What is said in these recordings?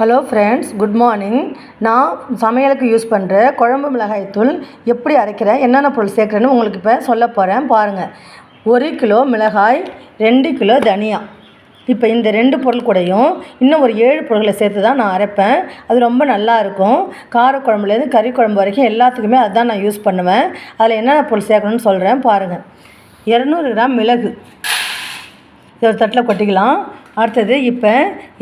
Hello friends good morning நான் சமையலுக்கு use பண்ணுற குழம்பு மிளகாய்த்தூள் எப்படி அரைக்கிறேன் என்னென்ன பொருள் சேர்க்குறேன்னு உங்களுக்கு இப்போ சொல்ல போகிறேன் பாருங்கள் ஒரு கிலோ மிளகாய் ரெண்டு கிலோ தனியா. இப்போ இந்த ரெண்டு பொருள் கூடையும் இன்னும் ஒரு ஏழு பொருட்களை சேர்த்து தான் நான் அரைப்பேன். அது ரொம்ப நல்லா இருக்கும். காரக்குழம்புலேருந்து கறி குழம்பு வரைக்கும் எல்லாத்துக்குமே அதுதான் நான் யூஸ் பண்ணுவேன். அதில் என்னென்ன பொருள் சேர்க்கணும்னு சொல்கிறேன் பாருங்கள் இரநூறு கிராம் மிளகு. இதை ஒரு தட்டில் கொட்டிக்கலாம். அடுத்தது இப்போ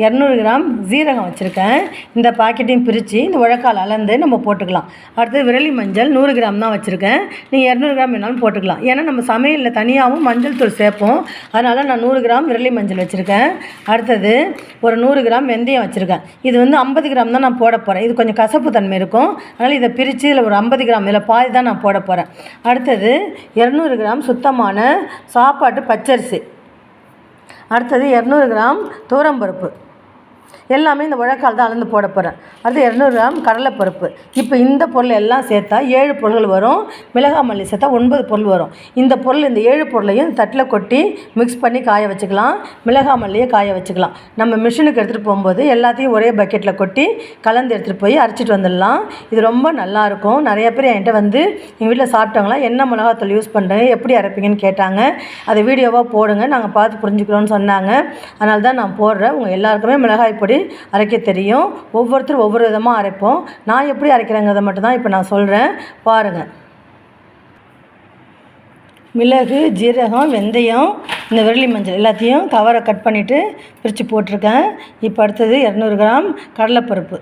இரநூறு கிராம் ஜீரகம் வச்சுருக்கேன். இந்த பாக்கெட்டையும் பிரித்து இந்த உழக்கால் அளந்து நம்ம போட்டுக்கலாம். அடுத்தது விரலி மஞ்சள் நூறு கிராம் தான் வச்சுருக்கேன். நீங்கள் இரநூறு கிராம் வேணாலும் போட்டுக்கலாம். ஏன்னா நம்ம சமையலில் தனியாகவும் மஞ்சள் தூள் சேர்ப்போம். அதனால் நான் நூறு கிராம் விரலி மஞ்சள் வச்சுருக்கேன். அடுத்தது ஒரு நூறு கிராம் வெந்தயம் வச்சுருக்கேன். இது வந்து ஐம்பது கிராம் தான் நான் போட போகிறேன் இது கொஞ்சம் கசப்பு தன்மை இருக்கும். அதனால் இதை பிரித்து இதில் ஒரு ஐம்பது கிராம் இதில் பாதி தான் நான் போட போகிறேன் அடுத்தது இரநூறு கிராம் சுத்தமான சாப்பாட்டு பச்சரிசி. அடுத்தது இரநூறு கிராம் துவரம்பருப்பு. எல்லாமே இந்த உழக்கால் தான் அளந்து போட போகிறேன் அடுத்து இரநூறு கிராம் கடலைப்பருப்பு. இப்போ இந்த பொருள் எல்லாம் சேர்த்தா ஏழு பொருள் வரும். மிளகா மல்லி சேர்த்தா ஒன்பது பொருள் வரும். இந்த பொருள் இந்த ஏழு பொருளையும் தட்டில் கொட்டி மிக்ஸ் பண்ணி காய வச்சுக்கலாம். மிளகா மல்லியை காய வச்சுக்கலாம். நம்ம மிஷினுக்கு எடுத்துகிட்டு போகும்போது எல்லாத்தையும் ஒரே பக்கெட்டில் கொட்டி கலந்து எடுத்துகிட்டு போய் அரைச்சிட்டு வந்துடலாம். இது ரொம்ப நல்லாயிருக்கும் நிறைய பேர் என்கிட்ட வந்து எங்கள் வீட்டில் சாப்பிட்டாங்களா என்ன மிளகாத்தூள் யூஸ் பண்ணுறேன் எப்படி அரைப்பீங்கன்னு கேட்டாங்க. அதை வீடியோவாக போடுங்க. நாங்கள் பார்த்து புரிஞ்சுக்கிறோன்னு சொன்னாங்க. அதனால தான் நான் போடுறேன். உங்கள் எல்லாருக்குமே மிளகாய் பொடி அரைக்க தெரியும். ஒவ்வொருத்தரும் ஒவ்வொரு விதமாக அரைப்போம். நான் எப்படி அரைக்கிறேங்கிறத மட்டும்தான் இப்போ நான் சொல்கிறேன் பாருங்கள் மிளகு ஜீரகம் வெந்தயம் இந்த விரலி மஞ்சள் எல்லாத்தையும் கவரை கட் பண்ணிவிட்டு பிரித்து போட்டிருக்கேன். இப்போ அடுத்தது இரநூறு கிராம் கடலைப்பருப்பு.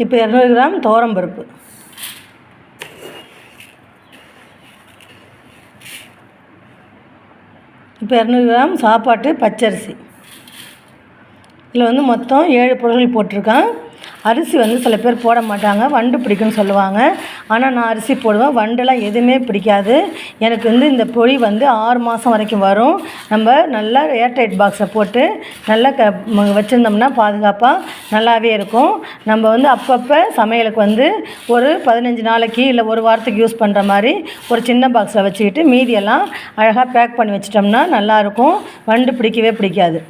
இப்போ இரநூறு கிராம் துவரம்பருப்பு இப்போ இரநூறு கிராம் சாப்பாட்டு பச்சரிசி. இதில் வந்து மொத்தம் ஏழு பொருட்கள் போட்டிருக்கேன். அரிசி வந்து சில பேர் போட மாட்டாங்க வண்டு பிடிக்கும்னு சொல்லுவாங்க. ஆனால் நான் அரிசி போடுவேன். வண்டுலாம் எதுவுமே பிடிக்காது. எனக்கு வந்து இந்த பொடி வந்து ஆறு மாதம் வரைக்கும் வரும். நம்ம நல்லா ஏர்டைட் பாக்ஸை போட்டு நல்லா க வச்சுருந்தோம்னா பாதுகாப்பாக நல்லாவே இருக்கும். நம்ம வந்து அப்பப்போ சமையலுக்கு வந்து ஒரு பதினஞ்சு நாளைக்கு இல்லை ஒரு வாரத்துக்கு யூஸ் பண்ணுற மாதிரி ஒரு சின்ன பாக்ஸில் வச்சுக்கிட்டு மீதியெல்லாம் அழகாக பேக் பண்ணி வச்சிட்டோம்னா நல்லாயிருக்கும் வண்டு பிடிக்கவே பிடிக்காது.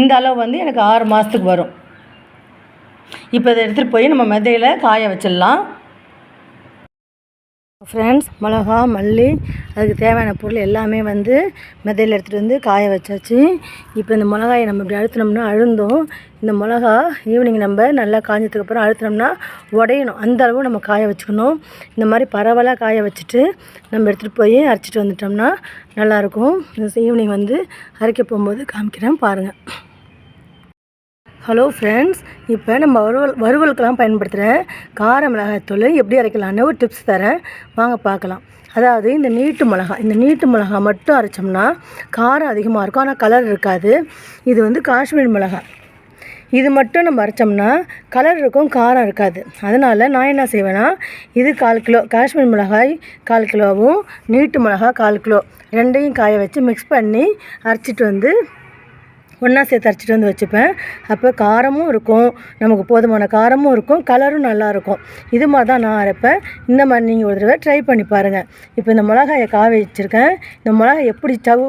இந்த அளவு வந்து எனக்கு ஆறு மாதத்துக்கு வரும். இப்போ இதை எடுத்துகிட்டு போய் நம்ம மெதையில் காய வச்சிடலாம். ஃப்ரெண்ட்ஸ் மிளகா மல்லி அதுக்கு தேவையான பொருள் எல்லாமே வந்து மெதையில் எடுத்துகிட்டு வந்து காய வச்சாச்சு. இப்போ இந்த மிளகாயை நம்ம இப்படி அழுத்தினோம்னா அழுந்தோம். இந்த மிளகா ஈவினிங் நம்ம நல்லா காஞ்சதுக்கப்புறம் அழுத்தினோம்னா உடையணும். அந்த அளவு நம்ம காய வச்சுக்கணும். இந்த மாதிரி பரவலாக காய வச்சுட்டு நம்ம எடுத்துகிட்டு போய் அரைச்சிட்டு வந்துட்டோம்னா நல்லாயிருக்கும் ஈவினிங் வந்து அரைக்க போகும்போது காமிக்கிறேன் பாருங்கள் ஹலோ ஃப்ரெண்ட்ஸ் இப்போ நம்ம வறுவல் வறுவலுக்கெல்லாம் பயன்படுத்துகிற கார மிளகாய்த்தூள் எப்படி அரைக்கலான்னு ஒரு டிப்ஸ் தரேன். வாங்க பார்க்கலாம். அதாவது இந்த நீட்டு மிளகா இந்த நீட்டு மிளகா மட்டும் அரைச்சோம்னா காரம் அதிகமாக இருக்கும். ஆனால் கலர் இருக்காது. இது வந்து காஷ்மீர் மிளகாய். இது மட்டும் நம்ம அரைச்சோம்னா கலர் இருக்கும் காரம் இருக்காது. அதனால் நான் என்ன செய்வேன்னா இது கால் கிலோ காஷ்மீர் மிளகாய் கால் கிலோவும் நீட்டு மிளகாய் கால் கிலோ ரெண்டையும் காய வச்சு மிக்ஸ் பண்ணி அரைச்சிட்டு வந்து ஒன்றா சேர்த்து அரைச்சிட்டு வந்து வச்சுப்பேன். அப்போ காரமும் இருக்கும். நமக்கு போதுமான காரமும் இருக்கும். கலரும் நல்லாயிருக்கும் இது மாதிரி தான் நான் அரைப்பேன். இந்த மாதிரி நீங்கள் ஒரு தடவை ட்ரை பண்ணி பாருங்கள் இப்போ இந்த மிளகாயை காய வச்சுருக்கேன். இந்த மிளகாய் எப்படி சவு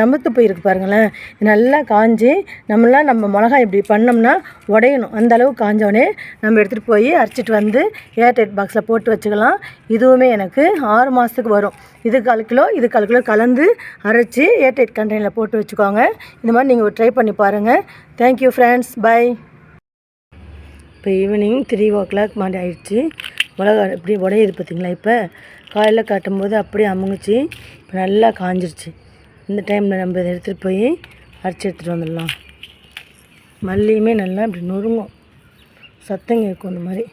நமத்து போயிருக்கு பாருங்களேன். நல்லா காஞ்சி நம்மளாம் நம்ம மிளகாய் இப்படி பண்ணோம்னா உடையணும். அந்தளவு காஞ்சோடனே நம்ம எடுத்துகிட்டு போய் அரைச்சிட்டு வந்து ஏர்டைட் பாக்ஸில் போட்டு வச்சுக்கலாம். இதுவுமே எனக்கு ஆறு மாதத்துக்கு வரும். இது கால் கிலோ இது கால் கிலோ கலந்து அரைச்சி ஏர்டைட் கண்டெய்னரில் போட்டு வச்சுக்கோங்க. இந்த மாதிரி நீங்கள் ஒரு ட்ரை பண்ணி பாருங்கள் தேங்க்யூ ஃப்ரெண்ட்ஸ் பை இப்போ ஈவினிங் த்ரீ ஓ கிளாக் மாதிரி ஆயிடுச்சு. மிளகா இப்படி உடையுது பார்த்தீங்களா இப்போ? காலையில் காட்டும்போது அப்படியே அமுங்குச்சு. இப்போ நல்லா காஞ்சிருச்சு. இந்த டைமில் நம்ம இதை எடுத்துகிட்டு போய் அரைச்சி எடுத்துகிட்டு வந்துடலாம். மல்லியுமே நல்லா இப்படி நொறுங்கும். சத்தம் கேட்கும் இந்த மாதிரி.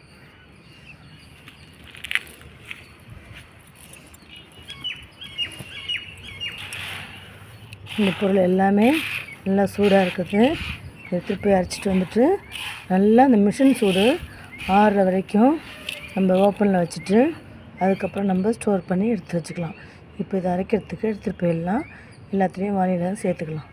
இந்த பொருள் எல்லாமே நல்லா சூடாக இருக்குது. எடுத்துகிட்டு போய் அரைச்சிட்டு வந்துட்டு நல்லா அந்த மிஷின் சூடு ஆறுற வரைக்கும் நம்ம ஓப்பனில் வச்சுட்டு அதுக்கப்புறம் நம்ம ஸ்டோர் பண்ணி எடுத்து வச்சுக்கலாம். இப்போ இதை அரைக்கிறதுக்கு எடுத்துகிட்டு போயிடலாம். எல்லாத்துலேயும் வானிலை சேர்த்துக்கலாம்.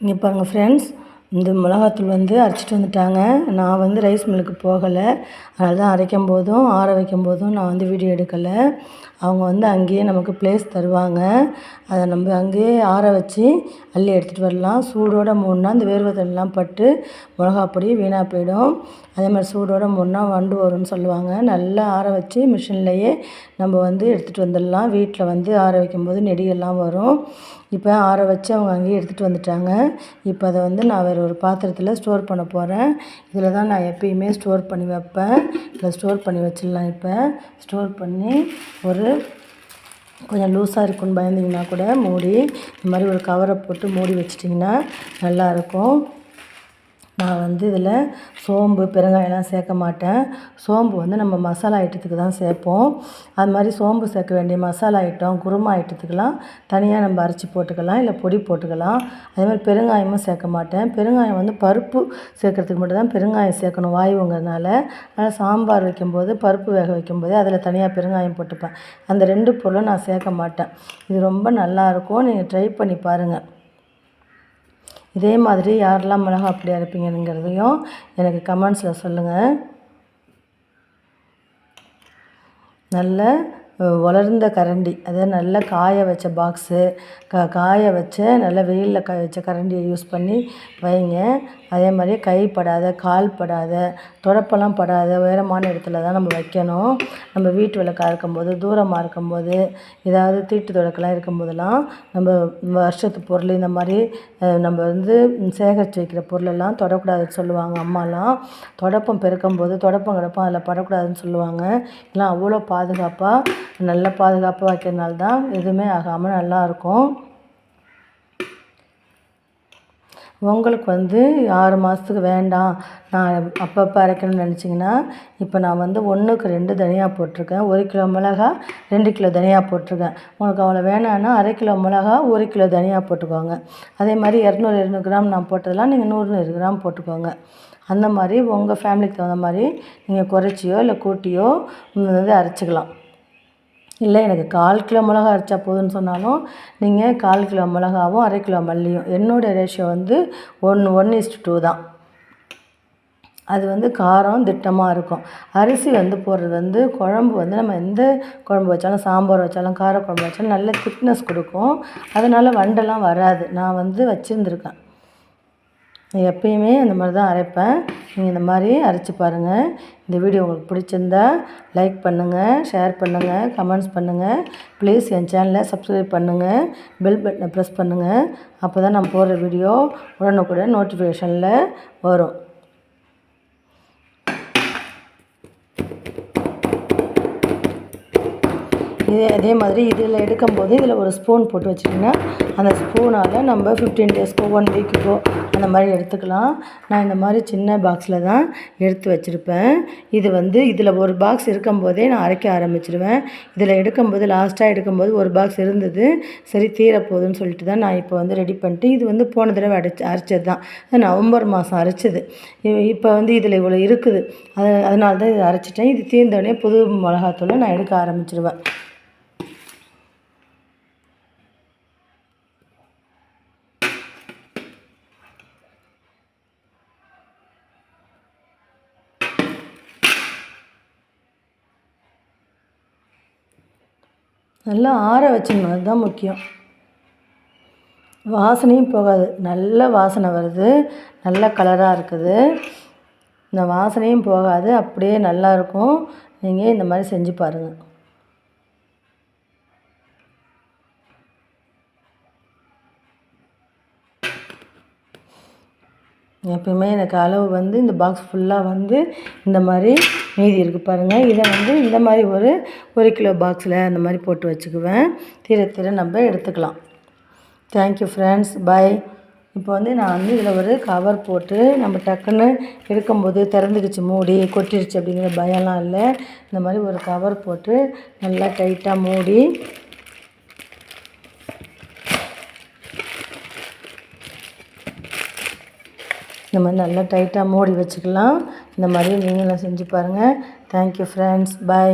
இங்கே பாருங்கள் ஃப்ரெண்ட்ஸ் இந்த மிளகாத்தூள் வந்து அரைச்சிட்டு வந்துட்டாங்க. நான் வந்து ரைஸ் மில்லுக்கு போகலை. அதனால தான் அரைக்கும் போதும் ஆற வைக்கும் போதும் நான் வந்து வீடியோ எடுக்கலை. அவங்க வந்து அங்கேயே நமக்கு ப்ளேஸ் தருவாங்க. அதை நம்ம அங்கேயே ஆற வச்சு அள்ளி எடுத்துகிட்டு வரலாம். சூடோட மூணுனா அந்த வேர்வை தண்ணிலாம் பட்டு மிளகா பொடி வீணாக போயிடும். அதே மாதிரி சூடோட மூணுனா வண்டு வரும்னு சொல்லுவாங்க. நல்லா ஆற வச்சு மிஷின்லேயே நம்ம வந்து எடுத்துகிட்டு வந்துடலாம். வீட்டில் வந்து ஆற வைக்கும்போது நெடியெல்லாம் வரும். இப்போ ஆற வச்சு அவங்க அங்கேயே எடுத்துகிட்டு வந்துட்டாங்க. இப்போ அதை வந்து நான் வேறு ஒரு பாத்திரத்தில் ஸ்டோர் பண்ண போகிறேன் இதில் தான் நான் எப்பயுமே ஸ்டோர் பண்ணி வைப்பேன். இதில் ஸ்டோர் பண்ணி வச்சிடலாம் இப்போ. ஸ்டோர் பண்ணி ஒரு கொஞ்சம் லூஸாக இருக்குன்னு பயந்தீங்கன்னா கூட மூடி இந்த மாதிரி ஒரு கவரை போட்டு மூடி வச்சிட்டிங்கன்னா நல்லாயிருக்கும். நான் வந்து இதில் சோம்பு பெருங்காயம்லாம் சேர்க்க மாட்டேன். சோம்பு வந்து நம்ம மசாலா ஐட்டத்துக்கு தான் சேர்ப்போம். அது மாதிரி சோம்பு சேர்க்க வேண்டிய மசாலா ஐட்டம் குருமா ஐட்டத்துக்கெலாம் தனியாக நம்ம அரைச்சி போட்டுக்கலாம் இல்லை பொடி போட்டுக்கலாம். அதே மாதிரி பெருங்காயமும் சேர்க்க மாட்டேன். பெருங்காயம் வந்து பருப்பு சேர்க்குறதுக்கு மட்டும் தான் பெருங்காயம் சேர்க்கணும் வாயுங்கிறதுனால அதனால் சாம்பார் வைக்கும்போது பருப்பு வேக வைக்கும்போது அதில் தனியாக பெருங்காயம் போட்டுப்பேன். அந்த ரெண்டு பொருளும் நான் சேர்க்க மாட்டேன். இது ரொம்ப நல்லாயிருக்கும் நீங்கள் ட்ரை பண்ணி பாருங்கள் இதே மாதிரி யாரெல்லாம் மிளகா அப்படி அரைப்பீங்கங்கிறதையும் எனக்கு கமெண்ட்ஸில் சொல்லுங்கள் நல்ல வளர்ந்த கரண்டி அதாவது நல்ல காய வச்ச பாக்ஸு க காய வச்ச நல்ல வெயிலில் காய வச்ச கரண்டியை யூஸ் பண்ணி வைங்க. அதே மாதிரி கை படாத கால் படாத தொடப்பெல்லாம் படாத உயரமான இடத்துல தான் நம்ம வைக்கணும். நம்ம வீட்டு விளக்காக இருக்கும்போது தூரமாக இருக்கும்போது ஏதாவது தீட்டு தொடக்கெல்லாம் இருக்கும்போதெல்லாம் நம்ம வருஷத்து பொருள் இந்த மாதிரி நம்ம வந்து சேகரித்து வைக்கிற பொருளெல்லாம் தொடக்கூடாதுன்னு சொல்லுவாங்க அம்மாலாம். தொடப்பம் பெருக்கும்போது தொடப்பம் கிடப்பம் அதில் படக்கூடாதுன்னு சொல்லுவாங்க. இதெல்லாம் அவ்வளோ பாதுகாப்பாக நல்ல பாதுகாப்பாக வைக்கிறதுனால தான் எதுவுமே ஆகாமல் நல்லாயிருக்கும். உங்களுக்கு வந்து ஆறு மாதத்துக்கு வேண்டாம். நான் அப்பப்போ அரைக்கணும்னு நினச்சிங்கன்னா இப்போ நான் வந்து ஒன்றுக்கு ரெண்டு தனியாக போட்டிருக்கேன். ஒரு கிலோ மிளகா ரெண்டு கிலோ தனியாக போட்டிருக்கேன். உங்களுக்கு அவ்வளோ வேணான்னா அரை கிலோ மிளகா ஒரு கிலோ தனியாக போட்டுக்கோங்க. அதே மாதிரி இரநூறு இரநூறு கிராம் நான் போட்டதெல்லாம் நீங்கள் நூறு நூறு கிராம் போட்டுக்கோங்க. அந்த மாதிரி உங்கள் ஃபேமிலிக்கு தகுந்த மாதிரி நீங்கள் குறைச்சியோ இல்லை கூட்டியோ வந்து அரைச்சிக்கலாம். இல்லை எனக்கு கால் கிலோ மிளகா அரைச்சா போதும்னு சொன்னாலும் நீங்கள் கால் கிலோ மிளகாவும் அரை கிலோ மல்லியும் என்னோடய ரேஷியோ வந்து ஒன்று ஒன் இஸ்ட் டூ தான். அது வந்து காரம் திட்டமாக இருக்கும். அரிசி வந்து போடுறது வந்து குழம்பு வந்து நம்ம எந்த குழம்பு வச்சாலும் சாம்பார் வச்சாலும் கார குழம்பு வச்சாலும் நல்ல திக்னஸ் கொடுக்கும். அதனால் வண்டெல்லாம் வராது. நான் வந்து வச்சுருந்துருக்கேன். எப்பயுமே இந்த மாதிரி தான் அரைப்பேன். நீங்கள் இந்த மாதிரி அரைச்சி பாருங்கள் இந்த வீடியோ உங்களுக்கு பிடிச்சிருந்தா லைக் பண்ணுங்கள் ஷேர் பண்ணுங்கள் கமெண்ட்ஸ் பண்ணுங்கள் ப்ளீஸ் என் சேனலை சப்ஸ்கிரைப் பண்ணுங்கள் பெல் பட்டனை ப்ரெஸ் பண்ணுங்கள் அப்போ தான் நான் போடுற வீடியோ உடனுக்குடன் நோட்டிஃபிகேஷனில் வரும். இதே அதே மாதிரி இதில் எடுக்கும்போது இதில் ஒரு ஸ்பூன் போட்டு வச்சிங்கன்னா அந்த ஸ்பூனால் நம்ம ஃபிஃப்டீன் டேஸ்க்கோ ஒன் வீக்குக்கோ அந்த மாதிரி எடுத்துக்கலாம். நான் இந்த மாதிரி சின்ன பாக்ஸில் தான் எடுத்து வச்சுருப்பேன். இது வந்து இதில் ஒரு பாக்ஸ் இருக்கும்போதே நான் அரைக்க ஆரம்பிச்சிடுவேன் இதில் எடுக்கும்போது லாஸ்ட்டாக எடுக்கும்போது ஒரு பாக்ஸ் இருந்தது. சரி தீரப்போகுதுன்னு சொல்லிட்டு தான் நான் இப்போ வந்து ரெடி பண்ணிட்டு இது வந்து போன தடவை அடைச்சி அரைச்சது தான். நவம்பர் மாதம் அரைச்சது. இப்போ வந்து இதில் இவ்வளோ இருக்குது. அது அதனால தான் இதை அரைச்சிட்டேன். இது தீர்ந்தோடனே புது மிளகாத்தூளை நான் எடுக்க ஆரம்பிச்சிடுவேன் நல்லா ஆற வச்சிடணும் அதுதான் முக்கியம். வாசனையும் போகாது. நல்ல வாசனை வருது. நல்ல கலராக இருக்குது. இந்த வாசனையும் போகாது. அப்படியே நல்லாயிருக்கும் நீங்கள் இந்த மாதிரி செஞ்சு பாருங்கள் எப்பயுமே எனக்கு அளவு வந்து இந்த பாக்ஸ் ஃபுல்லாக வந்து இந்த மாதிரி மீதி இருக்குது பாருங்கள் இதை வந்து இந்த மாதிரி ஒரு ஒரு கிலோ பாக்ஸில் அந்த மாதிரி போட்டு வச்சுக்குவேன். தீர தீர நம்ம எடுத்துக்கலாம். தேங்க்யூ ஃப்ரெண்ட்ஸ் பாய் இப்போ வந்து நான் வந்து இதில் ஒரு கவர் போட்டு நம்ம டக்குன்னு எடுக்கும்போது திறந்துடுச்சு மூடி கொட்டிடுச்சு அப்படிங்கிற பயம்லாம் இல்லை. இந்த மாதிரி ஒரு கவர் போட்டு நல்லா டைட்டாக மூடி. இந்த மாதிரி நல்லா டைட்டாக மூடி வச்சுக்கலாம். இந்த மாதிரி நீங்களும் செஞ்சு பாருங்கள் தேங்க்யூ ஃப்ரெண்ட்ஸ் பை